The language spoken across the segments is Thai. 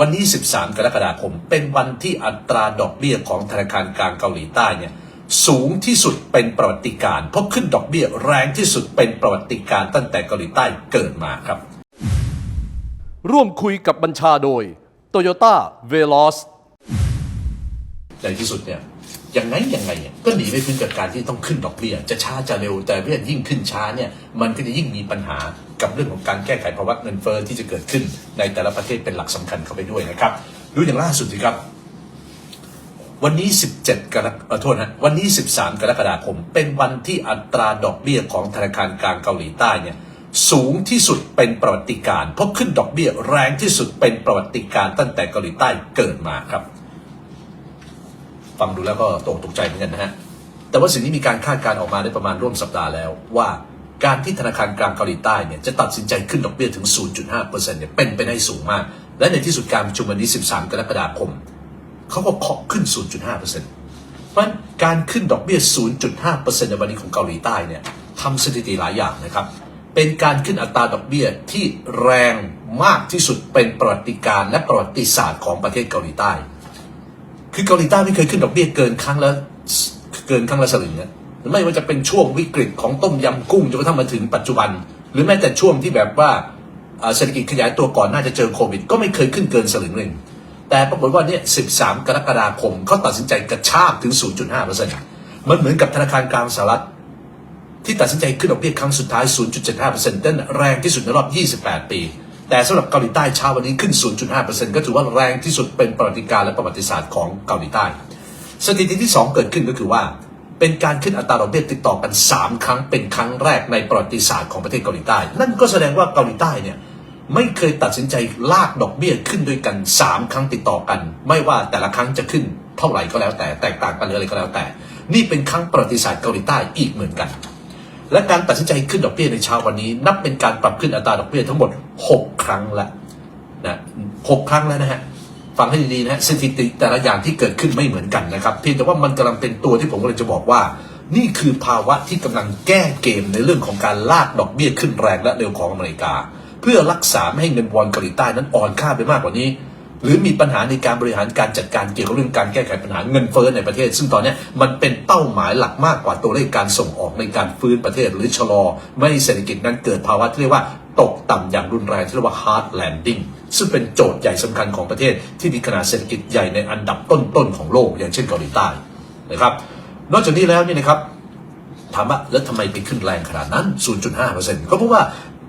วันนี้ 13 กรกฎาคม เป็นวันที่อัตราดอกเบี้ยของธนาคารกลางเกาหลีใต้เนี่ยสูงที่สุดเป็นประวัติการณ์เพราะขึ้นดอกเบี้ยแรงที่สุดเป็นประวัติการณ์ตั้งแต่เกาหลีใต้เกิดมาครับ ร่วมคุยกับบัญชาโดย Toyota Veloz ในที่สุดเนี่ย ยังไงยังไงเนี่ยก็หนีไม่พ้นกับการที่ต้องขึ้นดอกเบี้ยจะช้าจะเร็วแต่เมื่อยิ่งขึ้นช้าเนี่ยมันก็จะยิ่งมีปัญหากับเรื่องของการแก้ไขภาวะเงินเฟ้อที่จะเกิดขึ้นในแต่ละประเทศเป็นหลักสำคัญเข้าไปด้วยนะครับดูอย่างล่าสุดสิครับ วันนี้ 17 กรกเอ่อโทษนะวันนี้ 13 กรกฎาคม เป็นวันที่อัตราดอกเบี้ยของธนาคารกลางเกาหลีใต้เนี่ยสูงที่สุดเป็นประวัติการเพราะขึ้นดอกเบี้ยแรงที่สุดเป็นประวัติการตั้งแต่เกาหลีใต้เกิดมาครับ ฟังดูแล้วก็ตกตกใจเหมือนกันนะฮะ แต่ว่าสิ่งนี้มีการคาดการณ์ออกมาได้ประมาณร่วมสัปดาห์แล้ว ว่าการที่ธนาคารกลางเกาหลีใต้เนี่ยจะตัดสินใจขึ้นดอกเบี้ยถึง 0.5%เนี่ยเป็นไปได้สูงมาก และในที่สุดการประชุมวันนี้13 กรกฎาคมเขาก็เคาะขึ้น 0.5%เพราะฉะนั้นการขึ้นดอกเบี้ย 0.5%ในวันนี้ของเกาหลีใต้เนี่ยทำสถิติหลายอย่างนะครับ เป็นการขึ้นอัตราดอกเบี้ยที่แรงมากที่สุดเป็นประวัติการณ์และประวัติศาสตร์ของประเทศเกาหลีใต้ คือเกาหลีใต้ไม่เคยขึ้นดอกเบี้ยเกินครั้งละเกินครั้งละสลึงนะไม่ว่าจะเป็นช่วงวิกฤตของต้มยำกุ้งจนกระทั่งมาถึงปัจจุบัน หรือแม้แต่ช่วงที่แบบว่าเศรษฐกิจขยายตัวก่อนน่าจะเจอโควิด ก็ไม่เคยขึ้นเกินสลึงหนึ่งแต่ปรากฏว่าเนี่ย 13 กรกฎาคมเขาตัดสินใจกระชากถึง 0.5%มันเหมือนกับธนาคารกลางสหรัฐที่ตัดสินใจขึ้นดอกเบี้ยครั้งสุดท้าย 0.75%นั่นแรงที่สุดในรอบ 28 ปี แต่สำหรับเกาหลีใต้เช้าวันนี้ขึ้น 0.5%ก็ถือว่าแรงที่สุดเป็นประวัติการณ์และประวัติศาสตร์ของเกาหลีใต้ สถิติที่ 2 เกิดขึ้นก็คือว่า เป็นการขึ้นอัตราดอกเบี้ยติดต่อกัน 3 ครั้งเป็นครั้งแรกในประวัติศาสตร์ของประเทศเกาหลีใต้ นั่นก็แสดงว่าเกาหลีใต้เนี่ยไม่เคยตัดสินใจลากดอกเบี้ยขึ้นด้วยกัน 3 ครั้งติดต่อกัน ไม่ว่าแต่ละครั้งจะขึ้นเท่าไหร่ก็แล้วแต่แตกต่างกันหรืออะไรก็แล้วแต่ นี่เป็นครั้งประวัติศาสตร์เกาหลีใต้อีกเหมือนกัน และการตัดสินใจขึ้นดอกเบี้ยในเช้าวันนี้ นับเป็นการปรับขึ้นอัตราดอกเบี้ยทั้งหมด 6 ครั้งแล้วนะหกครั้งแล้วนะฮะฟังให้ดีๆนะฮะสถิติแต่ละอย่างที่เกิดขึ้นไม่เหมือนกันนะครับเพียงแต่ว่ามันกำลังเป็นตัวที่ผมกำลังจะบอกว่า นี่คือภาวะที่กำลังแก้เกมในเรื่องของการลากดอกเบี้ยขึ้นแรงและเร็วของอเมริกา เพื่อรักษาไม่ให้เงินวอนเกาหลีใต้นั้นอ่อนค่าไปมากกว่านี้ หรือมีปัญหาในการบริหารการจัดการเกี่ยวกับเรื่องการแก้ไขปัญหาเงินเฟ้อในประเทศ ซึ่งตอนนี้มันเป็นเป้าหมายหลักมากกว่าตัวเลขการส่งออกในการฟื้นประเทศ หรือชะลอ ไม่เศรษฐกิจนั้นเกิดภาวะที่เรียกว่าตกต่ำอย่างรุนแรงที่เรียกว่า hard landing ซึ่งเป็นโจทย์ใหญ่สำคัญของประเทศ ที่มีขนาดเศรษฐกิจใหญ่ในอันดับต้นๆของโลก อย่างเช่นเกาหลีใต้นะครับ นอกจากนี้แล้วนี่นะครับถามว่าแล้วทำไมไปขึ้นแรงขนาดนั้น 0.5%ก็เพราะว่า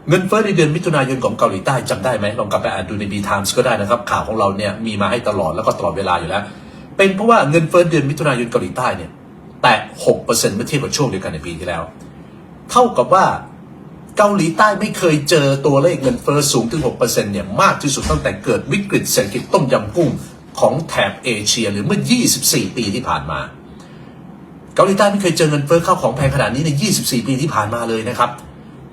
เงินเฟ้อในเดือนมิถุนายนของเกาหลีใต้จำได้ไหมลองกลับไปอ่านดูใน B Times ก็ได้นะครับ ข่าวของเราเนี่ยมีมาให้ตลอดแล้วก็ตลอดเวลาอยู่แล้ว เป็นเพราะว่าเงินเฟ้อเดือนมิถุนายนเกาหลีใต้เนี่ยแตะ6%เมื่อเทียบกับช่วงเดียวกันในปีที่แล้ว เท่ากับว่าเกาหลีใต้ไม่เคยเจอตัวเลขเงินเฟ้อสูงถึง 6%เนี่ยมากที่สุดตั้งแต่เกิดวิกฤตเศรษฐกิจต้มยำกุ้งของแถบเอเชียหรือเมื่อ 24 ปีที่ผ่านมา เกาหลีใต้ไม่เคยเจอเงินเฟ้อข้าวของแพงขนาดนี้ใน 24 ปีที่ผ่านมาเลยนะครับ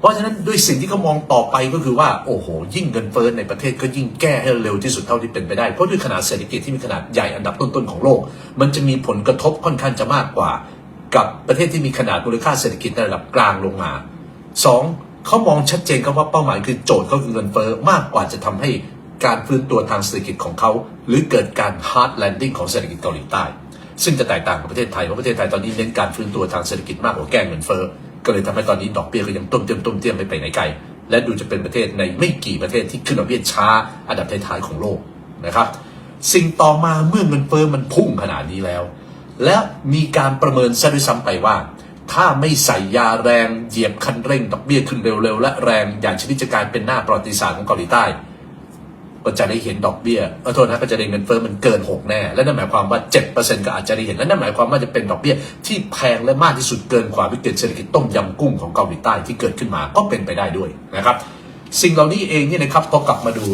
เพราะฉะนั้นด้วยสิ่งที่เขามองต่อไปก็คือว่าโอ้โห ยิ่งเงินเฟ้อในประเทศก็ยิ่งแก้ให้เร็วที่สุดเท่าที่เป็นไปได้ เพราะด้วยขนาดเศรษฐกิจที่มีขนาดใหญ่อันดับต้นๆของโลก มันจะมีผลกระทบค่อนข้างจะมากกว่า กับประเทศที่มีขนาดมูลค่าเศรษฐกิจในระดับกลางลงมาสองเขามองชัดเจนครับว่าเป้าหมายคือโจทย์เขาคือเงินเฟ้อมากกว่าจะทำให้การฟื้นตัวทางเศรษฐกิจของเขา หรือเกิดการ hard landing ของเศรษฐกิจเกาหลีใต้ ซึ่งจะแตกต่างกับประเทศไทยเพราะประเทศไทยตอนนี้เน้นการฟื้นตัวทางเศรษฐกิจมากกว่าแก้เงินเฟ้อ ก็เลยทำให้ตอนนี้ดอกเบี้ยก็ยังต้มเตี้ยมต้มเตี้ยมไม่ไปไหนไกล และดูจะเป็นประเทศในไม่กี่ประเทศที่ขึ้นดอกเบี้ยช้าอันดับท้ายๆของโลกนะครับ สิ่งต่อมาเมื่อเงินเฟ้อมันพุ่งขนาดนี้แล้ว และมีการประเมินซะด้วยซ้ำไปว่า ถ้าไม่ใส่ยาแรงเหยียบคันเร่งดอกเบี้ยขึ้นเร็วๆและแรงอย่างชนิดจะกลายเป็นหน้าประวัติศาสตร์ของเกาหลีใต้ ก็จะได้เห็นดอกเบี้ยเออโทษนะก็จะได้เงินเฟ้อมันเกิน6แน่ และนั่นหมายความว่า7%ก็อาจจะได้เห็นและนั่นหมายความว่าจะเป็นดอกเบี้ยที่แพงและมากที่สุดเกินกว่าวิกฤตเศรษฐกิจต้มยำกุ้งของเกาหลีใต้ที่เกิดขึ้นมาก็เป็นไปได้ด้วยนะครับ สิ่งเหล่านี้เองเนี่ยนะครับพอกลับมาดู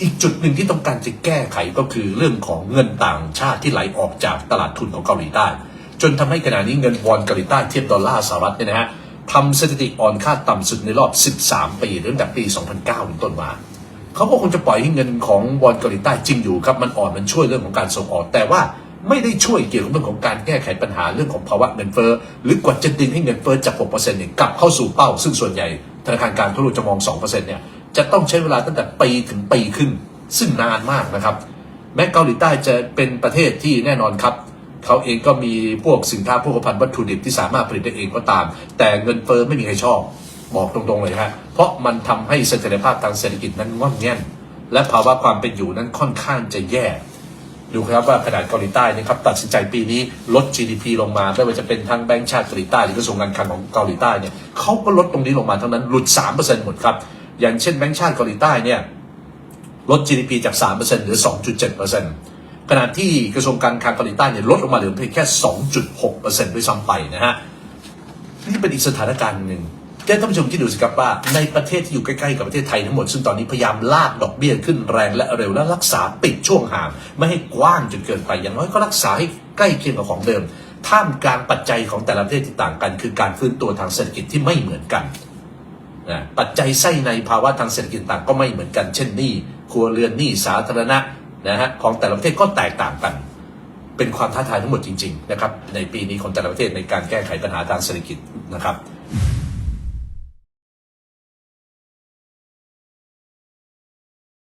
อีกจุดหนึ่งที่ต้องการจะแก้ไขก็คือเรื่องของเงินต่างชาติที่ไหลออกจากตลาดทุนของเกาหลีใต้ จนทำให้ขณะนี้เงินวอนเกาหลีใต้เทียบดอลลาร์สหรัฐเนี่ยนะฮะทำสถิติอ่อนค่าต่ำสุดในรอบ 13 ปีหรือตั้งแต่ปี 2009เป็นต้นมา เขาก็คงจะปล่อยให้เงินของวอนเกาหลีใต้จริงอยู่ครับมันอ่อนมันช่วยเรื่องของการส่งออก แต่ว่าไม่ได้ช่วยเกี่ยวกับเรื่องของการแก้ไขปัญหาเรื่องของภาวะเงินเฟ้อหรือกว่าจะดึงให้เงินเฟ้อจาก 6%เนี่ยกลับเข้าสู่เป้า ซึ่งส่วนใหญ่ธนาคารกลางทั่วโลกจะมอง 2%เนี่ยจะต้องใช้เวลาตั้งแต่ปีถึงปีครึ่งซึ่งนานมากนะครับ แม้เกาหลีใต้จะเป็นประเทศที่แน่นอนครับเขาเองก็มีพวกสินค้าพวกพันวัตถุดิบที่สามารถผลิตได้เองก็ตาม แต่เงินเฟ้อไม่มีใครชอบ บอกตรงๆเลยฮะ เพราะมันทำให้เสถียรภาพทางเศรษฐกิจนั้นงอนแง่น และภาวะความเป็นอยู่นั้นค่อนข้างจะแย่ ดูครับว่าขนาดเกาหลีใต้นะครับตัดสินใจปีนี้ลด GDP ลงมาไม่ว่าจะเป็นทางแบงก์ชาติเกาหลีใต้หรือกระทรวงการคลังของเกาหลีใต้เนี่ยเขาก็ลดตรงนี้ลงมาทั้งนั้นหลุด 3%หมดครับ อย่างเช่นแบงก์ชาติเกาหลีใต้เนี่ยลด GDP จาก 3%เหลือ 2.7%ขณะที่กระทรวงการคลังเกาหลีใต้เนี่ยลดลงมาเหลือเพียงแค่ 2.6%ด้วยซ้ำไปนะฮะนี่เป็นอีกสถานการณ์หนึ่ง แค่ท่านผู้ชมคิดดูสิครับว่าในประเทศที่อยู่ใกล้ๆกับประเทศไทยทั้งหมด ซึ่งตอนนี้พยายามลากดอกเบี้ยขึ้นแรงและเร็วและรักษาปิดช่วงห่าง ไม่ให้กว้างจนเกินไปอย่างน้อยก็รักษาให้ใกล้เคียงกับของเดิม ท่ามกลางปัจจัยของแต่ละประเทศที่ต่างกัน คือการฟื้นตัวทางเศรษฐกิจที่ไม่เหมือนกันนะปัจจัยไส้ในภาวะทางเศรษฐกิจต่างก็ไม่เหมือนกัน เช่นหนี้ครัวเรือนหนี้สาธารณะนะฮะของแต่ละประเทศก็แตกต่างกัน เป็นความท้าทายทั้งหมดจริงๆนะครับในปีนี้ของแต่ละประเทศในการแก้ไขปัญหาทางเศรษฐกิจนะครับ